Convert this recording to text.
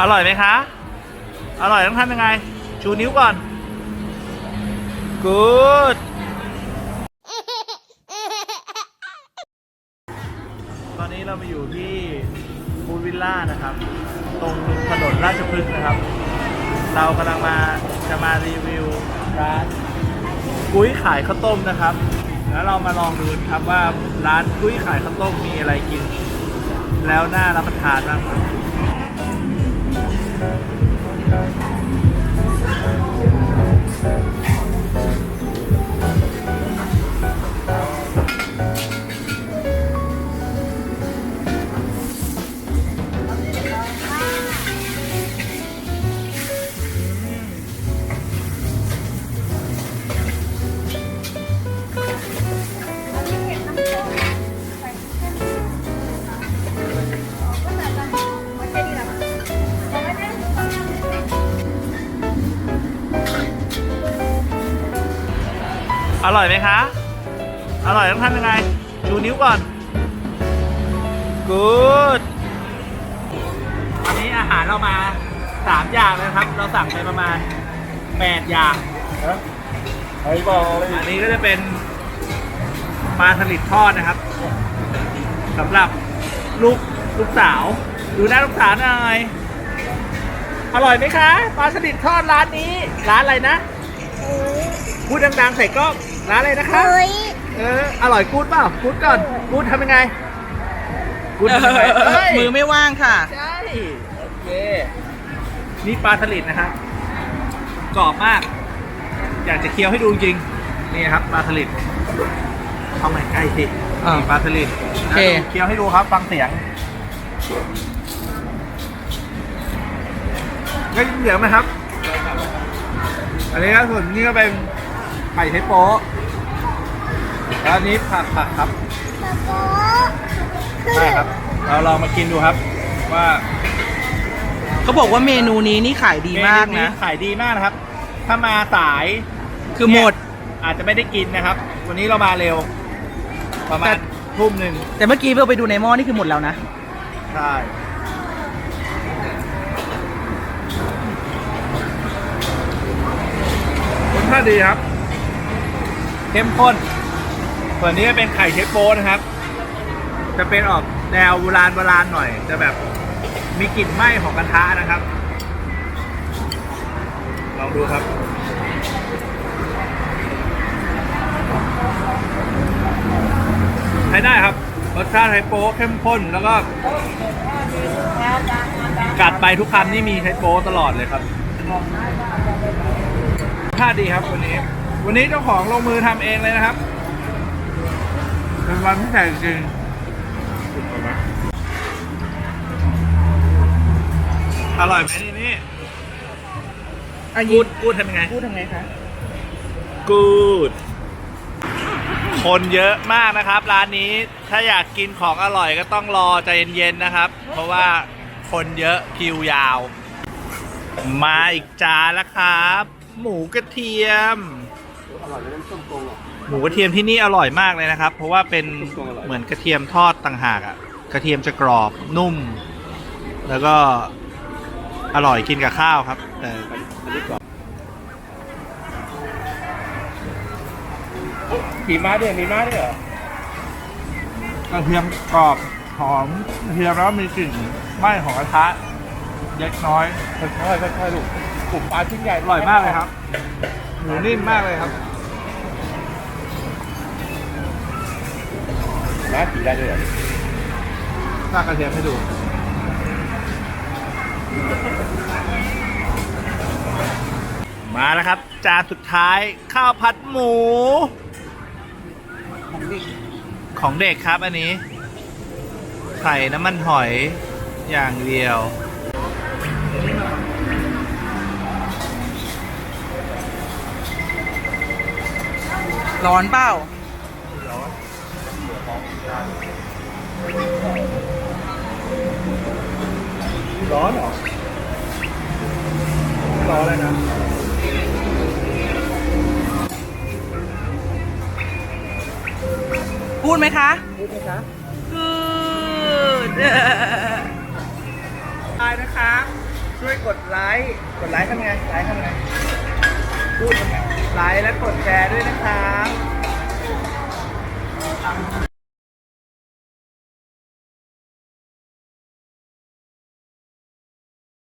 อร่อยไหมคะ อร่อยต้องทำยังไง ชูนิ้วก่อน good ตอนนี้เรามาอยู่ที่ฟูดวิลล่านะครับ ตรงถนนราชพฤกษ์นะครับ เรากำลังมาจะมารีวิวร้านกุ้ยขายข้าวต้มนะครับ แล้วเรามาลองดูครับว่าร้านกุ้ยขายข้าวต้มมีอะไรกิน แล้วน่ารับประทานบ้างครับ Thank you. อร่อยไหมคะ อร่อยต้องทำยังไงชูนิ้วก่อน good วันนี้อาหารเรามาสามอย่างเลยนะครับ เราสั่งไปประมาณแปดอย่างไอ้บอกเลยอันนี้ก็จะเป็นปลาสลิดทอดนะครับสำหรับลูกลูกสาว ดูหน้าลูกสาวหน่อย อร่อยไหมคะ ปลาสลิดทอดร้านนี้ ร้านอะไรนะ พูดดังๆใส่กล้อง ร้านอะไรนะคะ เฮ้ยเออ อร่อยกูดเปล่ากูดก่อนกูดทำยังไงกูดทำยังไงเฮ้ยมือไม่ว่างค่ะ ใช่ โอเค นี่ปลาสลิดนะครับกรอบมาก อยากจะเคี้ยวให้ดูจริง นี่ครับปลาสลิดเข้ามาใกล้สิอ่านี่ปลาสลิดโอเค นะเคี้ยวให้ดูครับ ฟังเสียงได้ยินเสียงไหมครับ อันนี้ก็ส่วนนี้ก็เป็นไข่เทปโป๊ะ แล้วอันนี้ผักผักครับใช่ครับ เราลองมากินดูครับ ว่าเขาบอกว่าเมนูนี้นี่ขายดีมากเนูนะ ขายดีมากนะครับ ถ้ามาสายคือหมด เนี่ยอาจจะไม่ได้กินนะครับ วันนี้เรามาเร็ว ประมาแต่ ณทุ่มหนึ่งแต่เมื่อกี้เราไปดูในหม้อนี่คือหมดแล้วนะ ใช่รสชาติดีครับ เข้มข้น ส่วนนี้เป็นไข่เชฟโป้นะครับ จะเป็นออกแนวโบราณโบราณหน่อย จะแบบมีกลิ่นไหม้ของกระทะนะครับ ลองดูครับใช้ได้ครับรสชาติไทโปเข้มข้นแล้วก็กัดไปทุกคำนี่มีไทโปตลอดเลยครับรสชาติดีครับวันนี้ วันนี้เจ้าของลงมือทำเองเลยนะครับ เป็นวันพิเศษจริงอร่อยไหมนี่นี่อันกูนี้ดกูดทำยังไง พูดทำไงคะ กูด คนเยอะมากนะครับ ร้านนี้ถ้าอยากกินของอร่อยก็ต้องรอใจเย็นๆนะครับ เพราะว่าคนเยอะคิวยาว มาอีกจานแล้วครับ หมูกระเทียม อร่อยเลยน้ำส้มโกงอะ หมูกระเทียมที่นี่อร่อยมากเลยนะครับ เพราะว่าเป็นต้มกรอบอร่อยเหมือนกระเทียมทอดต่างหากอะกระเทียมจะกรอบนุ่ม แล้วก็อร่อยกินกับข้าวครับ แต่อันนี้กรอบมีม้าด้วยมีม้าด้วยเหรอกระเทียมกรอบหอมกระเทียมแล้วมีกลิ่นไหม้ของกระทะเล็กน้อยค่อยๆค่อยๆลูกกลุ่มปลาชิ้นใหญ่อร่อยมากเลยครับ หมูนิ่มมากเลยครับม้าขี่ได้ด้วยเหรอรากกระเทียมให้ดู มาแล้วครับ จานสุดท้ายข้าวผัดหมู ของเด็กครับอันนี้ ใส่น้ำมันหอยอย่างเดียว ร้อนเปล่าร้อนเหรอร้อนเลยนะพูดไหมคะพูดไหมคะพูดตายนะครับช่วยกดไลค์ กดไลค์ทำไง ไลค์ทำไง พูดทำไง ไลค์และกดแชร์ด้วยนะครับ